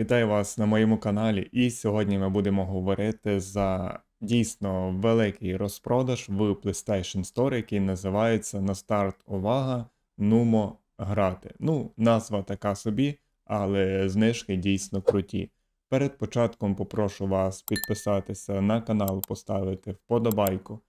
Вітаю вас на моєму каналі, і сьогодні ми будемо говорити за дійсно великий розпродаж в PlayStation Store, який називається на старт увага Нумо грати. Ну, назва така собі, але знижки дійсно круті. Перед початком попрошу вас підписатися на канал, поставити вподобайку.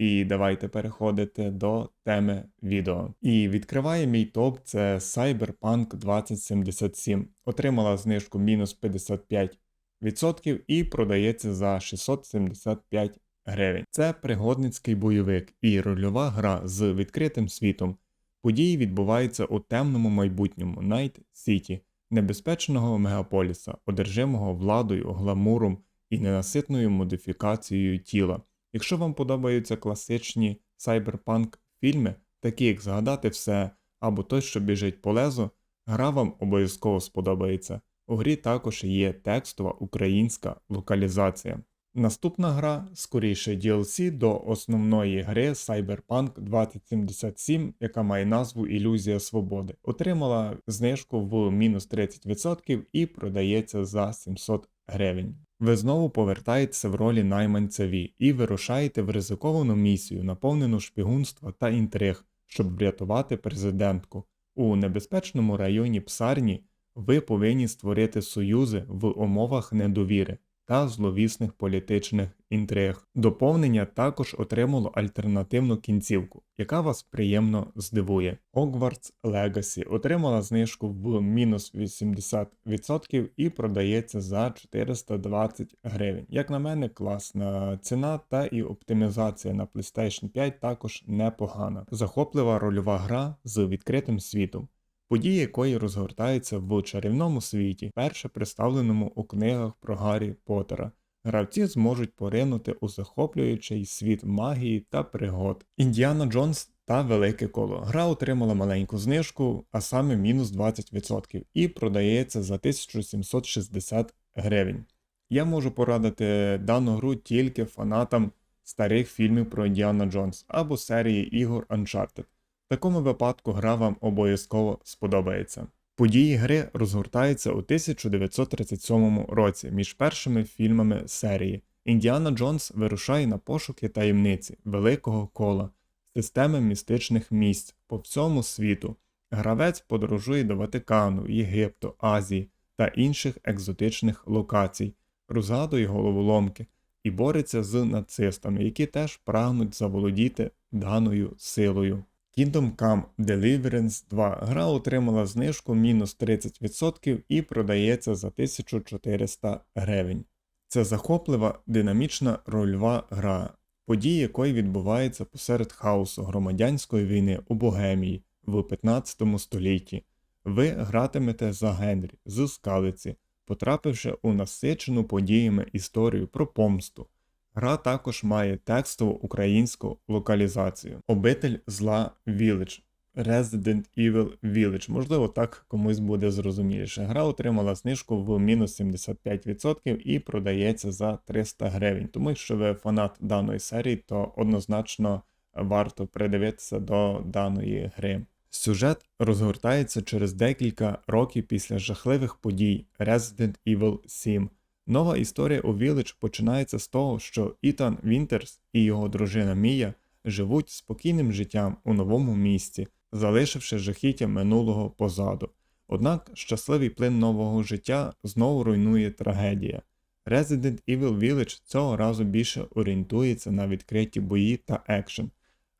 І давайте переходити до теми відео. І відкриває мій топ це Cyberpunk 2077. Отримала знижку мінус 55% і продається за 675 гривень. Це пригодницький бойовик і рольова гра з відкритим світом. Події відбуваються у темному майбутньому Найт Сіті, небезпечного мегаполіса, одержимого владою, гламуром і ненаситною модифікацією тіла. Якщо вам подобаються класичні сайберпанк фільми, такі як Згадати все або той, що біжить по лезу, гра вам обов'язково сподобається. У грі також є текстова українська локалізація. Наступна гра скоріше DLC до основної гри Cyberpunk 2077, яка має назву Ілюзія Свободи. Отримала знижку в мінус 30% і продається за 700 гривень. Ви знову повертаєтеся в ролі найманця Ві і вирушаєте в ризиковану місію, наповнену шпигунства та інтриг, щоб врятувати президентку. У небезпечному районі Псарні ви повинні створити союзи в умовах недовіри та зловісних політичних інтриг. Доповнення також отримало альтернативну кінцівку, яка вас приємно здивує. Hogwarts Legacy отримала знижку в мінус 80% і продається за 420 гривень. Як на мене, класна ціна та і оптимізація на PlayStation 5 також непогана. Захоплива рольова гра з відкритим світом події якої розгортаються в чарівному світі, перше представленому у книгах про Гаррі Поттера. Гравці зможуть поринути у захоплюючий світ магії та пригод. Індіана Джонс та Велике коло. Гра отримала маленьку знижку, а саме мінус 20%, і продається за 1760 гривень. Я можу порадити дану гру тільки фанатам старих фільмів про Індіана Джонс або серії ігор Uncharted. Такому випадку гра вам обов'язково сподобається. Події гри розгортаються у 1937 році між першими фільмами серії. Індіана Джонс вирушає на пошуки таємниці великого кола, системи містичних місць по всьому світу. Гравець подорожує до Ватикану, Єгипту, Азії та інших екзотичних локацій, розгадує головоломки і бореться з нацистами, які теж прагнуть заволодіти даною силою. Kingdom Come Deliverance 2 гра отримала знижку мінус 30% і продається за 1400 гривень. Це захоплива динамічна рольова гра, події якої відбуваються посеред хаосу громадянської війни у Богемії в 15 столітті. Ви гратимете за Генрі з скалиці, потрапивши у насичену подіями історію про помсту. Гра також має текстову українську локалізацію. Обитель зла Village. Resident Evil Village. Можливо, так комусь буде зрозуміліше. Гра отримала знижку в мінус 75% і продається за 300 гривень. Тому якщо ви фанат даної серії, то однозначно варто придивитися до даної гри. Сюжет розгортається через декілька років після жахливих подій Resident Evil 7. Нова історія у Village починається з того, що Ітан Вінтерс і його дружина Мія живуть спокійним життям у новому місці, залишивши жахіття минулого позаду. Однак щасливий плин нового життя знову руйнує трагедія. Resident Evil Village цього разу більше орієнтується на відкриті бої та екшен.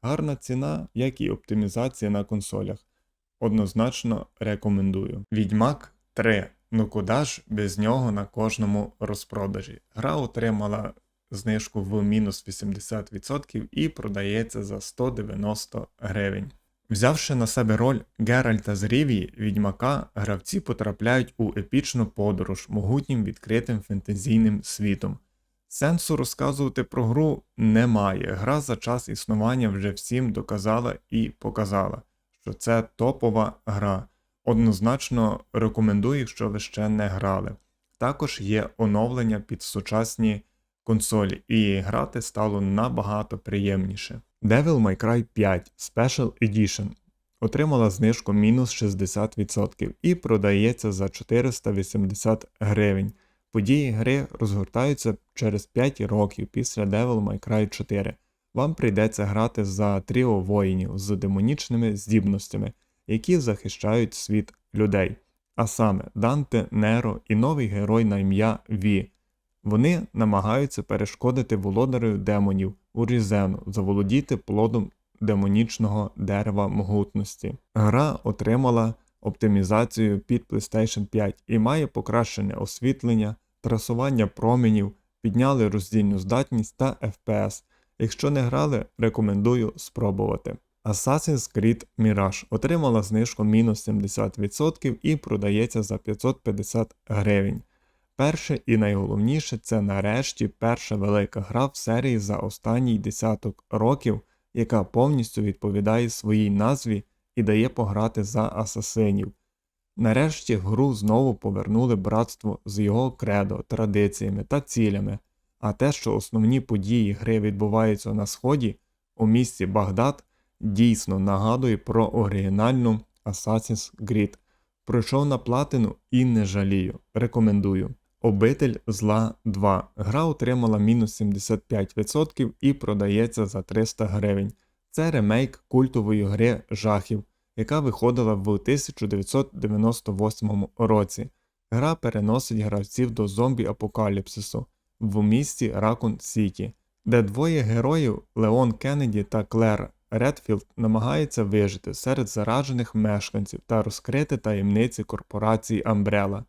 Гарна ціна, як і оптимізація на консолях. Однозначно рекомендую. Відьмак 3 Ну куди ж без нього на кожному розпродажі? Гра отримала знижку в мінус 80% і продається за 190 гривень. Взявши на себе роль Геральта з Рівії, відьмака, гравці потрапляють у епічну подорож могутнім відкритим фентезійним світом. Сенсу розказувати про гру немає. Гра за час існування вже всім доказала і показала, що це топова гра. Однозначно рекомендую, якщо ви ще не грали. Також є оновлення під сучасні консолі, і грати стало набагато приємніше. Devil May Cry 5 Special Edition отримала знижку мінус 60% і продається за 480 гривень. Події гри розгортаються через 5 років після Devil May Cry 4. Вам прийдеться грати за тріо воїнів з демонічними здібностями, які захищають світ людей, а саме Данте, Неро і новий герой на ім'я Ві. Вони намагаються перешкодити володарю демонів Урізену, заволодіти плодом демонічного дерева могутності. Гра отримала оптимізацію під PlayStation 5 і має покращене освітлення, трасування променів, підняли роздільну здатність та FPS. Якщо не грали, рекомендую спробувати. Assassin's Creed Mirage отримала знижку мінус 70% і продається за 550 гривень. Перше і найголовніше це нарешті перша велика гра в серії за останній десяток років, яка повністю відповідає своїй назві і дає пограти за асасинів. Нарешті гру знову повернули братство з його кредо, традиціями та цілями, а те, що основні події гри відбуваються на сході, у місті Багдад, дійсно нагадує про оригінальну Assassin's Creed. Пройшов на платину і не жалію. Рекомендую. Обитель зла 2. Гра отримала мінус 75% і продається за 300 гривень. Це ремейк культової гри жахів, яка виходила в 1998 році. Гра переносить гравців до зомбі апокаліпсису в місті Ракун Сіті, де двоє героїв Леон Кеннеді та Клер Редфілд намагаються вижити серед заражених мешканців та розкрити таємниці корпорації Umbrella.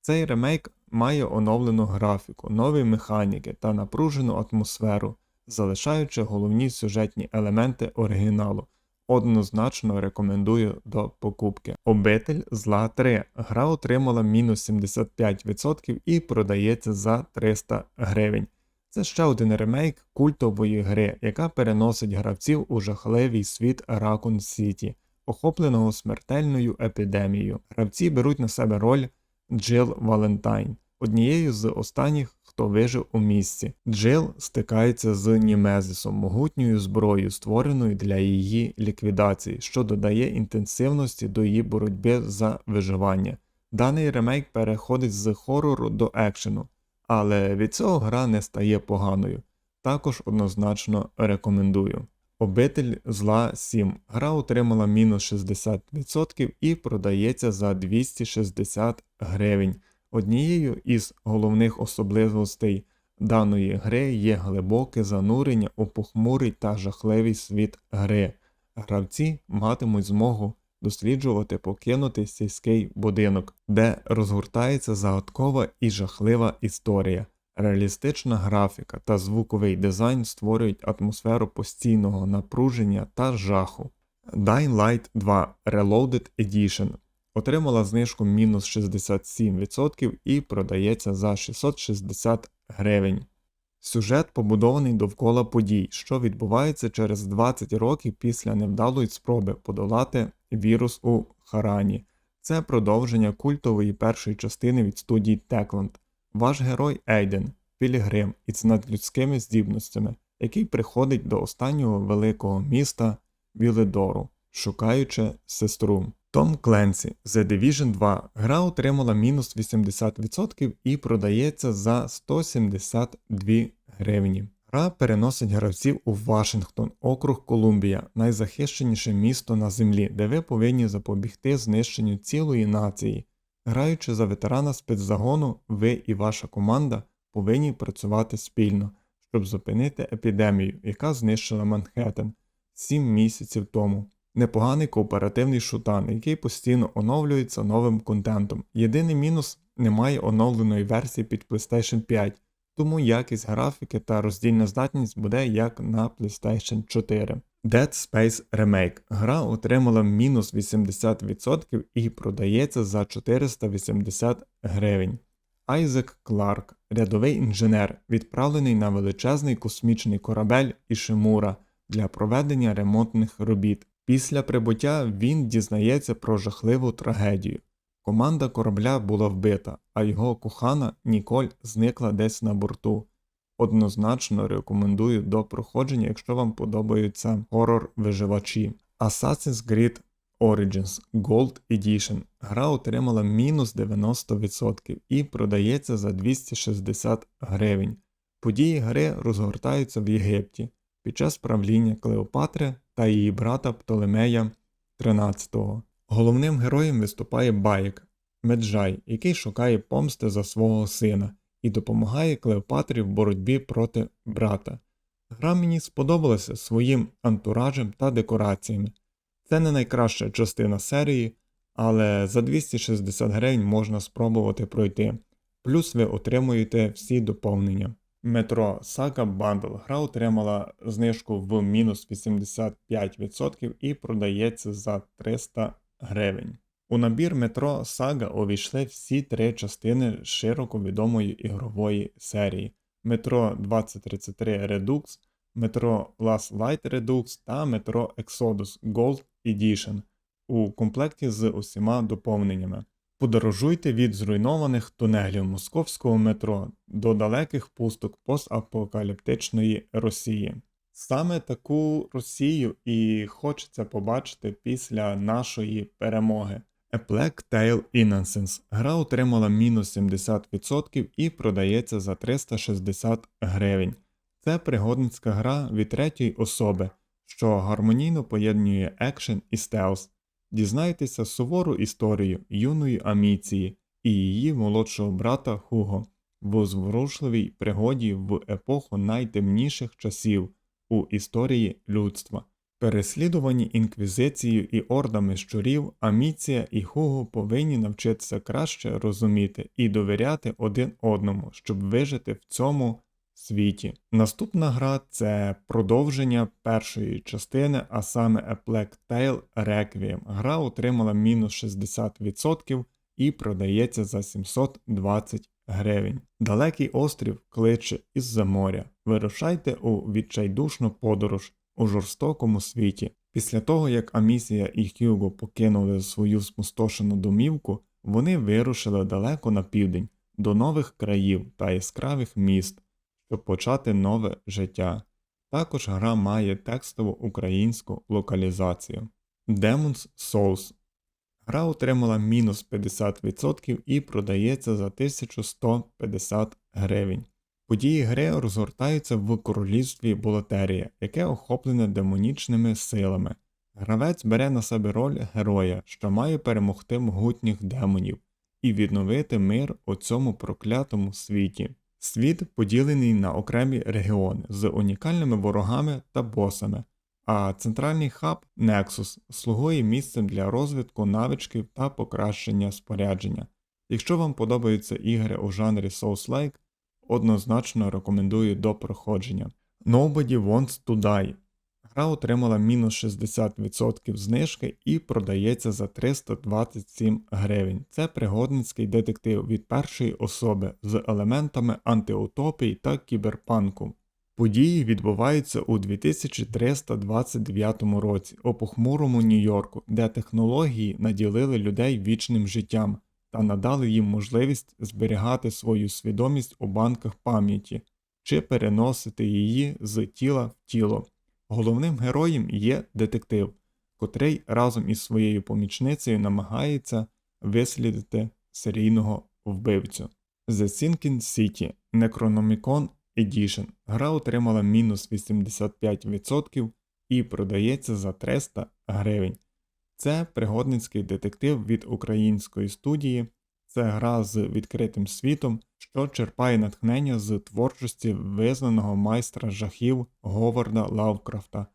Цей ремейк має оновлену графіку, нові механіки та напружену атмосферу, залишаючи головні сюжетні елементи оригіналу. Однозначно рекомендую до покупки. Обитель зла 3. Гра отримала мінус 75% і продається за 300 гривень. Це ще один ремейк культової гри, яка переносить гравців у жахливий світ Raccoon City, охопленого смертельною епідемією. Гравці беруть на себе роль Джил Валентайн, однією з останніх, хто вижив у місці. Джил стикається з Німезисом, могутньою зброєю, створеною для її ліквідації, що додає інтенсивності до її боротьби за виживання. Даний ремейк переходить з хорору до екшену, але від цього гра не стає поганою. Також однозначно рекомендую. Обитель зла 7. Гра отримала мінус 60% і продається за 260 гривень. Однією із головних особливостей даної гри є глибоке занурення у похмурий та жахливий світ гри. Гравці матимуть змогу досліджувати покинутий сільський будинок, де розгортається загадкова і жахлива історія. Реалістична графіка та звуковий дизайн створюють атмосферу постійного напруження та жаху. Dying Light 2 Reloaded Edition отримала знижку мінус 67% і продається за 660 гривень. Сюжет побудований довкола подій, що відбувається через 20 років після невдалої спроби подолати вірус у Харані. Це продовження культової першої частини від студії Techland. Ваш герой Ейден, Пілігрим із надлюдськими здібностями, який приходить до останнього великого міста Віледору, шукаючи сестру. Том Кленсі The Division 2 гра отримала мінус 80% і продається за 172 гривні. Гра переносить гравців у Вашингтон, округ Колумбія, найзахищеніше місто на землі, де ви повинні запобігти знищенню цілої нації. Граючи за ветерана спецзагону, ви і ваша команда повинні працювати спільно, щоб зупинити епідемію, яка знищила Манхеттен 7 місяців тому. Непоганий кооперативний шутан, який постійно оновлюється новим контентом. Єдиний мінус немає оновленої версії під PlayStation 5, тому якість графіки та роздільна здатність буде як на PlayStation 4. Dead Space Remake. Гра отримала мінус 80% і продається за 480 гривень. Айзек Кларк, рядовий інженер, відправлений на величезний космічний корабель Ішимура для проведення ремонтних робіт. Після прибуття він дізнається про жахливу трагедію. Команда корабля була вбита, а його кохана Ніколь зникла десь на борту. Однозначно рекомендую до проходження, якщо вам подобаються хорор виживачі. Assassin's Creed Origins Gold Edition. Гра отримала мінус 90% і продається за 260 гривень. Події гри розгортаються в Єгипті під час правління Клеопатри та її брата Птолемея XIII. Головним героєм виступає Баїк, Меджай, який шукає помсти за свого сина і допомагає Клеопатрі в боротьбі проти брата. Гра мені сподобалася своїм антуражем та декораціями. Це не найкраща частина серії, але за 260 гривень можна спробувати пройти, плюс ви отримуєте всі доповнення. Метро Saga Bundle гра отримала знижку в мінус 85% і продається за 300 гривень. У набір метро Saga увійшли всі три частини широко відомої ігрової серії: Метро 2033 Redux, Метро Last Light Redux та Метро Exodus Gold Edition у комплекті з усіма доповненнями. Подорожуйте від зруйнованих тунелів московського метро до далеких пусток постапокаліптичної Росії. Саме таку Росію і хочеться побачити після нашої перемоги. A Black Tail Innocence. Гра отримала мінус 70% і продається за 360 гривень. Це пригодницька гра від третьої особи, що гармонійно поєднує екшен і стелс. Дізнайтеся сувору історію юної аміції і її молодшого брата Хуго в зворушливій пригоді в епоху найтемніших часів у історії людства. Переслідувані інквізицією і ордами щурів, Аміція і Хуго повинні навчитися краще розуміти і довіряти один одному, щоб вижити в цьому світі. Наступна гра це продовження першої частини, а саме A Black Tail Requiem. Гра отримала мінус 60% і продається за 720 гривень. Далекий острів кличе із-за моря. Вирушайте у відчайдушну подорож у жорстокому світі. Після того, як Амісія і Хьюго покинули свою спустошену домівку, вони вирушили далеко на південь, до нових країв та яскравих міст, щоб почати нове життя. Також гра має текстову українську локалізацію. Demon's Souls. Гра отримала мінус 50% і продається за 1150 гривень. Події гри розгортаються в королівстві Болотерія, яке охоплене демонічними силами. Гравець бере на себе роль героя, що має перемогти могутніх демонів, і відновити мир у цьому проклятому світі. Світ поділений на окремі регіони з унікальними ворогами та босами, а центральний хаб Nexus слугує місцем для розвитку навичків та покращення спорядження. Якщо вам подобаються ігри у жанрі Souls-like, однозначно рекомендую до проходження. Nobody Wants to Die. Гра отримала мінус 60% знижки і продається за 327 гривень. Це пригодницький детектив від першої особи з елементами антиутопії та кіберпанку. Події відбуваються у 2329 році у похмурому Нью-Йорку, де технології наділили людей вічним життям, та надали їм можливість зберігати свою свідомість у банках пам'яті чи переносити її з тіла в тіло. Головним героєм є детектив, котрий разом із своєю помічницею намагається вислідити серійного вбивцю. The Sinking City Necronomicon Edition. Гра отримала мінус 85% і продається за 300 гривень. Це пригодницький детектив від української студії, це гра з відкритим світом, що черпає натхнення з творчості визнаного майстра жахів Говарда Лавкрафта.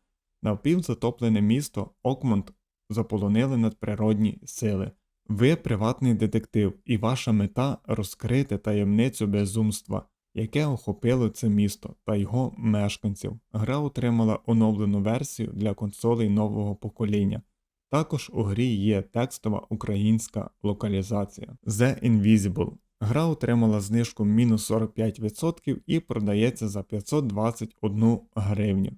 Навпівзатоплене місто Окмонт заполонили надприродні сили. Ви приватний детектив, і ваша мета розкрити таємницю безумства, яке охопило це місто та його мешканців. Гра отримала оновлену версію для консолей нового покоління. Також у грі є текстова українська локалізація. The Invisible. Гра отримала знижку мінус 45% і продається за 521 гривню.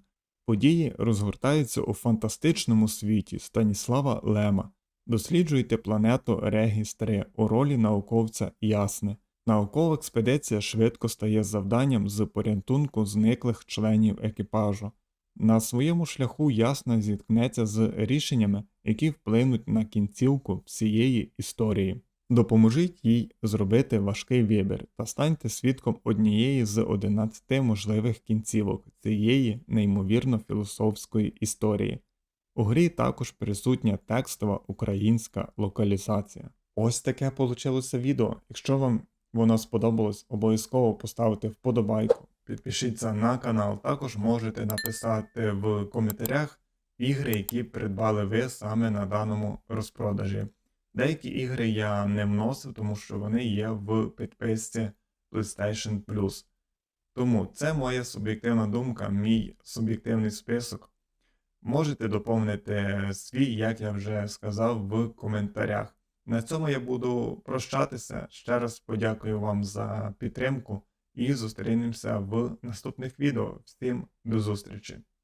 Події розгортаються у фантастичному світі Станіслава Лема. Досліджуйте планету Регіс 3 у ролі науковця Ясне. Наукова експедиція швидко стає завданням з порятунку зниклих членів екіпажу. На своєму шляху ясно зіткнеться з рішеннями, які вплинуть на кінцівку всієї історії. Допоможіть їй зробити важкий вибір та станьте свідком однієї з 11 можливих кінцівок цієї неймовірно філософської історії. У грі також присутня текстова українська локалізація. Ось таке вийшло відео. Якщо вам воно сподобалось, обов'язково поставте вподобайку. Підпишіться на канал, також можете написати в коментарях ігри, які придбали ви саме на даному розпродажі. Деякі ігри я не вносив, тому що вони є в підписці PlayStation Plus. Тому це моя суб'єктивна думка, мій суб'єктивний список. Можете доповнити свій, як я вже сказав, в коментарях. На цьому я буду прощатися. Ще раз подякую вам за підтримку і зустрінемося в наступних відео. Всім до зустрічі!